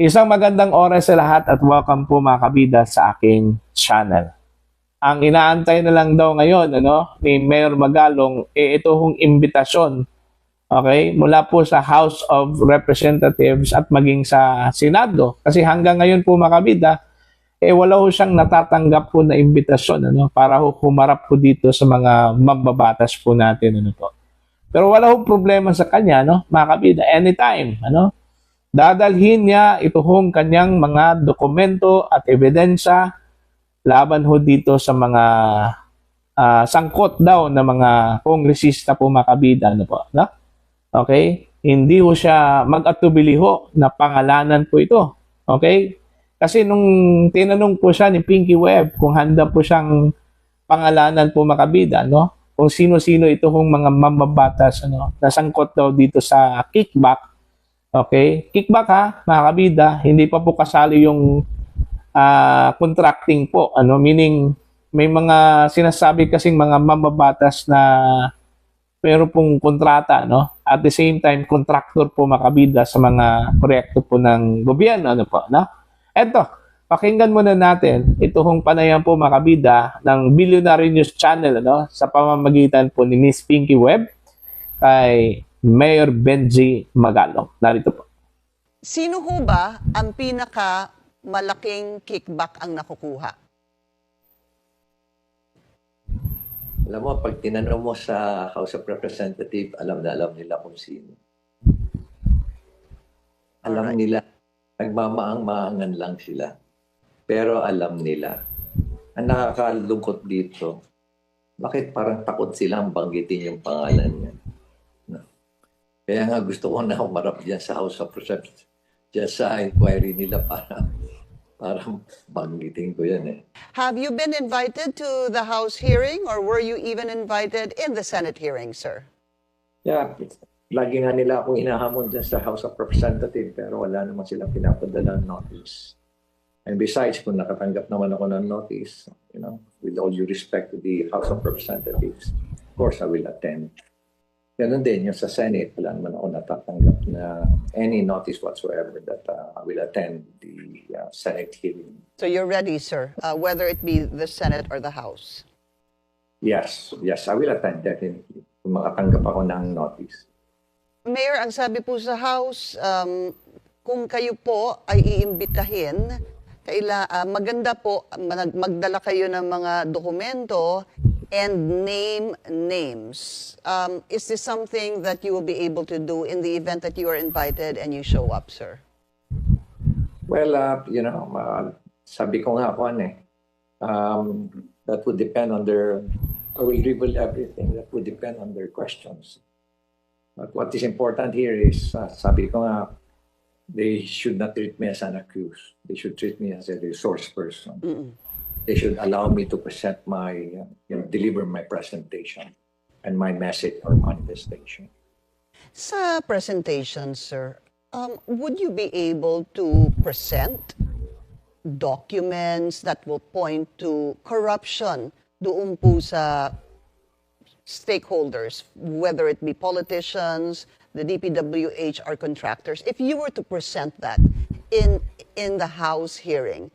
Isang magandang oras sa lahat at welcome po mga kabida sa aking channel. Ang inaantay na lang daw ngayon ano, ni Mayor Magalong, eh, ito hong imbitasyon okay, mula po sa House of Representatives at maging sa Senado. Kasi hanggang ngayon po mga kabida, eh wala ho siyang natatanggap po na imbitasyon ano, para ho humarap po dito sa mga mambabatas po natin. Ano po. Pero wala hong problema sa kanya, no? mga kabida, anytime. Ano? Dadalhin niya ito hong kanyang mga dokumento at ebidensya laban ho dito sa mga ah, sangkot daw na mga kongresista po makabida ano po no? okay? Hindi ho siya mag-atubili ho na pangalanan po ito okay? Kasi nung tinanong po siya ni Pinky Webb kung handa po siyang pangalanan po makabida no? Kung sino-sino ito hong mga mambabatas ano nasangkot daw dito sa kickback Okay? Kickback ha, mga kabida, hindi pa po kasali yung ah, contracting po. Ano? Meaning, may mga sinasabi kasing mga mambabatas na meron pong kontrata, no? At the same time, contractor po makabida sa mga proyekto po ng gobyerno, ano po, no? Eto, pakinggan muna natin ito hong panayan po makabida ng Billionaire News Channel, ano? Sa pamamagitan po ni Miss Pinky Webb kay Mayor Benji Magalong. Narito po. Sino ho ba ang pinaka malaking kickback ang nakukuha? Alam mo, pag tinanong mo sa House of Representative, alam na alam nila kung sino. Alam Alright. nila, nagmamaang-maangan lang sila. Pero alam nila. Ang nakakalungkot dito, bakit parang takot silang banggitin yung pangalan. Kaya nga gusto ko na umarap dyan sa House of Representatives. Dyan sa inquiry nila para parang banggitin ko yan eh. Have you been invited to the House hearing or were you even invited in the Senate hearing, sir? Yeah, lagi nga nila akong inahamon dyan sa House of Representatives pero wala naman silang pinapadala ng notice. And besides, kung nakatanggap naman ako ng notice, you know, with all due respect to the House of Representatives, of course, I will attend. Ganun din, yung sa Senate, wala naman ako natatanggap na any notice whatsoever that uh, I will attend the uh, Senate hearing. So you're ready, sir, uh, whether it be the Senate or the House. Yes, yes, I will attend definitely kung makatanggap ako ng notice. Mayor, ang sabi po sa House, um, kung kayo po ay iimbitahin, kaila, ah, maganda po mag- magdala kayo ng mga dokumento and name names. Um, is this something that you will be able to do in the event that you are invited and you show up, sir? Well, uh, you know, uh, sabi ko nga po eh, um, that would depend on their, I will reveal everything. That would depend on their questions. But what is important here is, uh, sabi ko nga, they should not treat me as an accused. They should treat me as a resource person. Mm-mm. They should allow me to present my, you know, deliver my presentation and my message or manifestation. Sa presentation, sir, um, would you be able to present documents that will point to corruption doon po sa stakeholders, whether it be politicians, the DPWH, or contractors? If you were to present that in in the House hearing,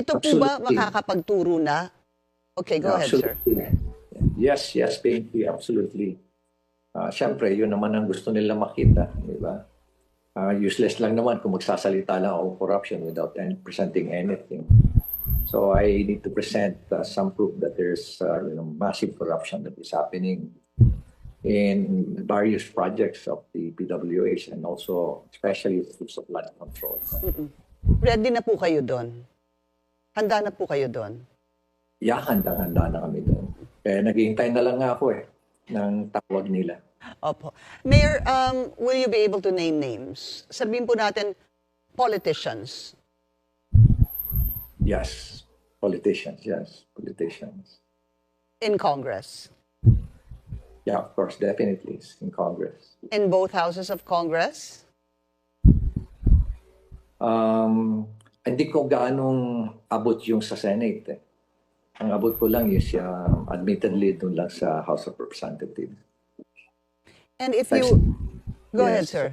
ito po ba Absolutely. makakapagturo na? Okay, go ahead, sir. Absolutely. Yes, yes, Pinky, absolutely. Uh, Siyempre, yun naman ang gusto nila makita, di ba? Ah, useless lang naman kung magsasalita lang ako corruption without any, presenting anything. So I need to present uh, some proof that there's uh, you know, massive corruption that is happening in various projects of the PWH and also especially through supply control. Ready na po kayo doon? Handa na po kayo doon? Yeah, handang-handa na kami doon. Kaya naghihintay na lang nga ako eh ng tawag nila. Opo. Mayor, um, will you be able to name names? Sabihin po natin, politicians. Yes, politicians. Yes, politicians. in Congress, Yeah, of course, definitely it's in Congress. in both houses of Congress. Um, hindi ko gaanong abot yung sa Senate. Eh. Ang abot ko lang is uh, admittedly doon lang sa House of Representatives. And if you, go ahead, Yes. sir.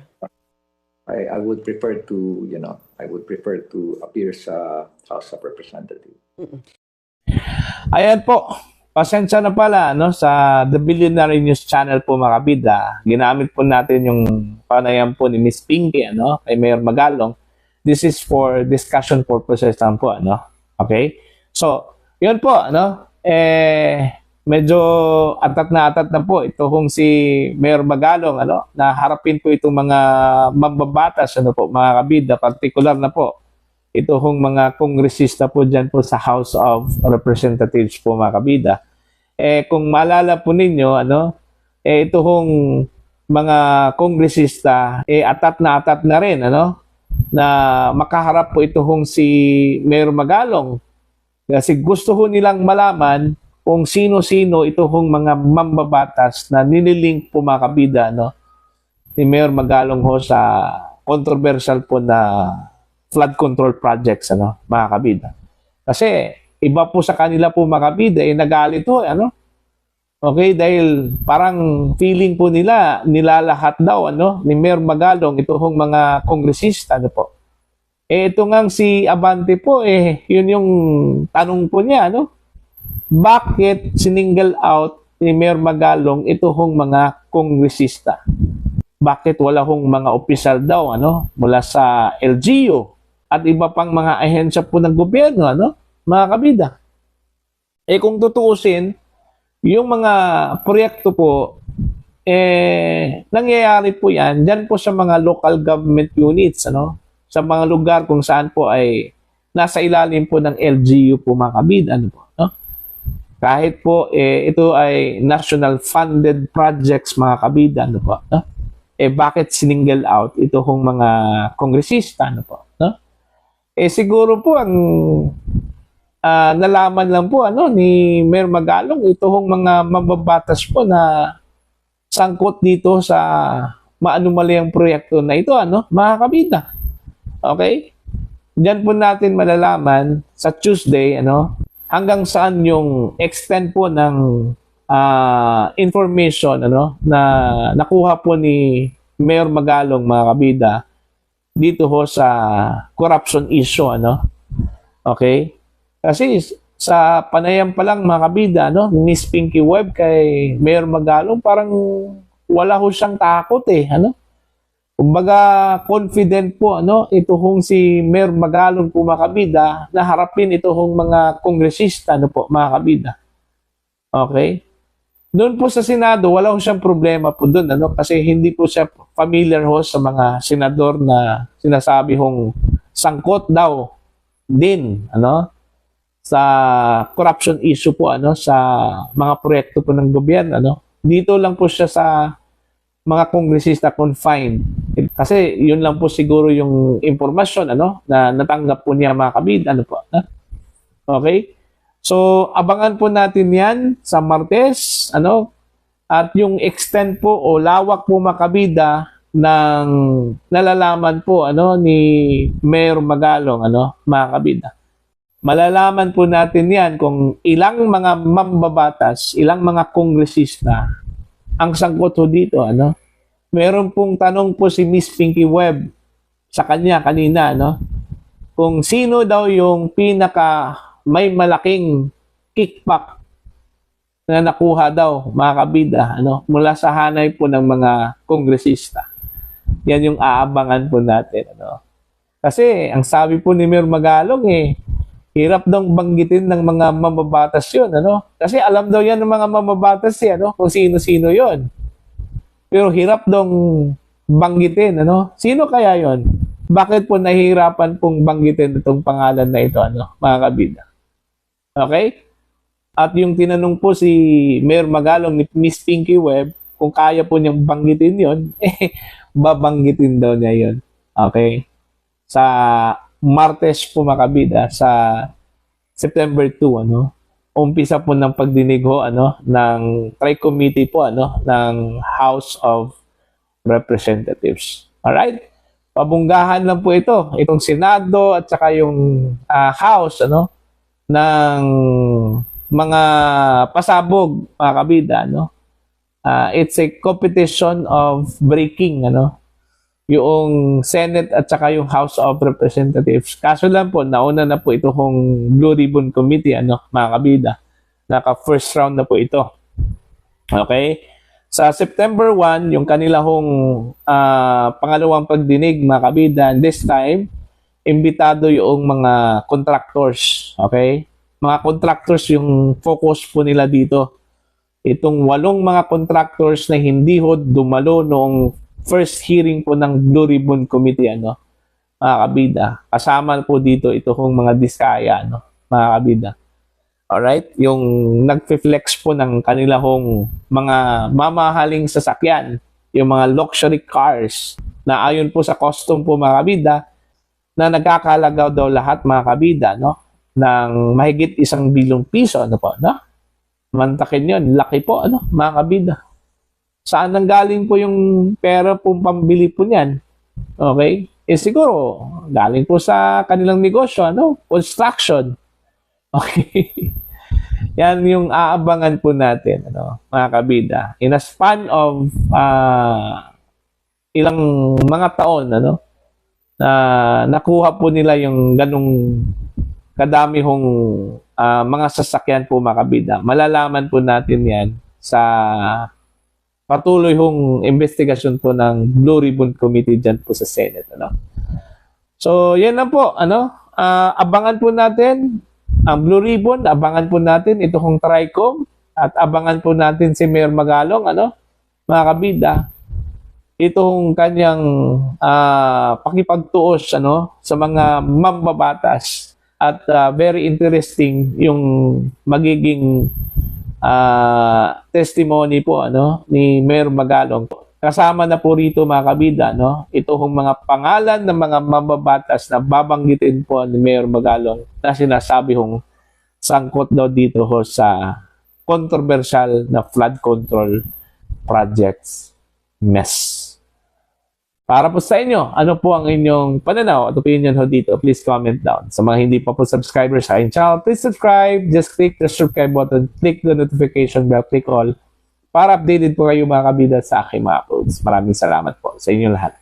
I, I would prefer to, you know, I would prefer to appear sa House of Representatives. Ayan po. Pasensya na pala no sa The Billionaire News Channel po mga kabida. Ginamit po natin yung panayam po ni Miss Pinky ano kay Mayor Magalong. This is for discussion purposes lang po ano. Okay? So, yun po ano eh medyo atat na atat na po ito kung si Mayor Magalong ano na harapin po itong mga mambabatas ano po mga kabida particular na po ito hong mga kongresista po dyan po sa House of Representatives po mga kabida. Eh kung maalala po ninyo, ano, eh ito hong mga kongresista, eh atat na atat na rin, ano, na makaharap po ito hong si Mayor Magalong. Kasi gusto ho nilang malaman kung sino-sino ito hong mga mambabatas na nililink po mga kabida, no, ni Mayor Magalong ho sa controversial po na flood control projects ano mga kabida. Kasi iba po sa kanila po mga kabida eh nagalit ho ano. Okay dahil parang feeling po nila nilalahat daw ano ni Mayor Magalong ito hong mga kongresista ano po. Eh ito ngang si Abante po eh yun yung tanong po niya ano. Bakit sininggle out ni Mayor Magalong ito hong mga kongresista? Bakit wala hong mga opisyal daw ano mula sa LGU at iba pang mga ahensya po ng gobyerno, ano? Mga kabida. Eh kung tutuusin, yung mga proyekto po, eh, nangyayari po yan, dyan po sa mga local government units, ano? Sa mga lugar kung saan po ay nasa ilalim po ng LGU po mga kabida, ano po, no? Kahit po, eh, ito ay national funded projects mga kabida, ano po, no? Eh, bakit sininggle out ito hong mga kongresista, ano po, no? Eh siguro po ang ah, nalaman lang po ano ni Mayor Magalong ito hong mga mababatas po na sangkot dito sa maanumalyang proyekto na ito ano mga. Okay? Diyan po natin malalaman sa Tuesday ano hanggang saan yung extent po ng ah, information ano na nakuha po ni Mayor Magalong mga kabida dito ho sa corruption issue ano okay kasi sa panayam pa lang mga kabida no Miss Pinky Web kay Mayor Magalong parang wala ho siyang takot eh ano kumbaga confident po ano ito hong si Mayor Magalong po mga kabida na harapin ito hong mga kongresista ano po mga kabida okay doon po sa Senado, wala ko siyang problema po doon. Ano? Kasi hindi po siya familiar ho sa mga senador na sinasabi hong sangkot daw din ano sa corruption issue po ano sa mga proyekto po ng gobyerno ano dito lang po siya sa mga kongresista confined kasi yun lang po siguro yung impormasyon ano na natanggap po niya mga kabid ano po no? okay So, abangan po natin yan sa Martes, ano? At yung extent po o lawak po makabida ng nalalaman po ano ni Mayor Magalong ano mga kabida. Malalaman po natin yan kung ilang mga mambabatas, ilang mga kongresista ang sangkot ho dito ano. Meron pong tanong po si Miss Pinky Webb sa kanya kanina no. Kung sino daw yung pinaka may malaking kickback na nakuha daw mga kabida ano, mula sa hanay po ng mga kongresista. Yan yung aabangan po natin. Ano. Kasi ang sabi po ni Mayor Magalong eh, hirap daw banggitin ng mga mamabatas yun. Ano? Kasi alam daw yan ng mga mamabatas eh, ano? kung sino-sino yon Pero hirap daw banggitin. Ano? Sino kaya yon Bakit po nahihirapan pong banggitin itong pangalan na ito, ano, mga kabida? Okay? At yung tinanong po si Mayor Magalong ni Miss Pinky Webb, kung kaya po niyang banggitin yon eh, babanggitin daw niya yon Okay? Sa Martes po makabida, sa September 2, ano? Umpisa po ng pagdinig ho, ano, ng tri-committee po, ano, ng House of Representatives. Alright? Pabunggahan lang po ito. Itong Senado at saka yung ah, House, ano, ng mga pasabog mga kabida no uh, it's a competition of breaking ano yung Senate at saka yung House of Representatives. Kaso lang po, nauna na po ito kong Blue Ribbon Committee, ano, mga kabida. Naka first round na po ito. Okay? Sa September 1, yung kanila hong ah, pangalawang pagdinig, mga kabida, this time, imbitado yung mga contractors. Okay? Mga contractors yung focus po nila dito. Itong walong mga contractors na hindi ho dumalo noong first hearing po ng Blue Ribbon Committee, ano, mga kabida. Kasama po dito ito hong mga diskaya, ano, mga kabida. Alright? Yung nag-flex po ng kanila hong mga mamahaling sasakyan, yung mga luxury cars, na ayon po sa custom po mga kabida, na nagkakalagaw daw lahat mga kabida, no? ng mahigit isang bilyong piso, ano po, no? Mantakin yun, laki po, ano, mga kabida. Saan nang galing po yung pera pong pambili po niyan? Okay? Eh siguro, galing po sa kanilang negosyo, ano? Construction. Okay? Yan yung aabangan po natin, ano, mga kabida. In a span of ah, ilang mga taon, ano, na nakuha po nila yung ganong kadami hong ah, mga sasakyan po mga kabida. Malalaman po natin yan sa patuloy hong investigasyon po ng Blue Ribbon Committee dyan po sa Senate. Ano? So, yan lang po. Ano? Ah, abangan po natin ang Blue Ribbon. Abangan po natin ito hong TRICOM. At abangan po natin si Mayor Magalong. Ano? Mga kabida. Itong kanyang ah, pakipagtuos ano, sa mga mambabatas. At ah, very interesting yung magiging ah, testimony po ano ni Mayor Magalong. Kasama na po rito mga kabida no, ito hong mga pangalan ng mga mababatas na babanggitin po ni Mayor Magalong na sinasabi hong sangkot daw dito ho sa controversial na flood control projects mess. Para po sa inyo, ano po ang inyong pananaw at opinion ho dito? Please comment down. Sa mga hindi pa po subscriber sa aking channel, please subscribe. Just click the subscribe button, click the notification bell, click all para updated po kayo mga kabida sa aking mga uploads. Maraming salamat po sa inyo lahat.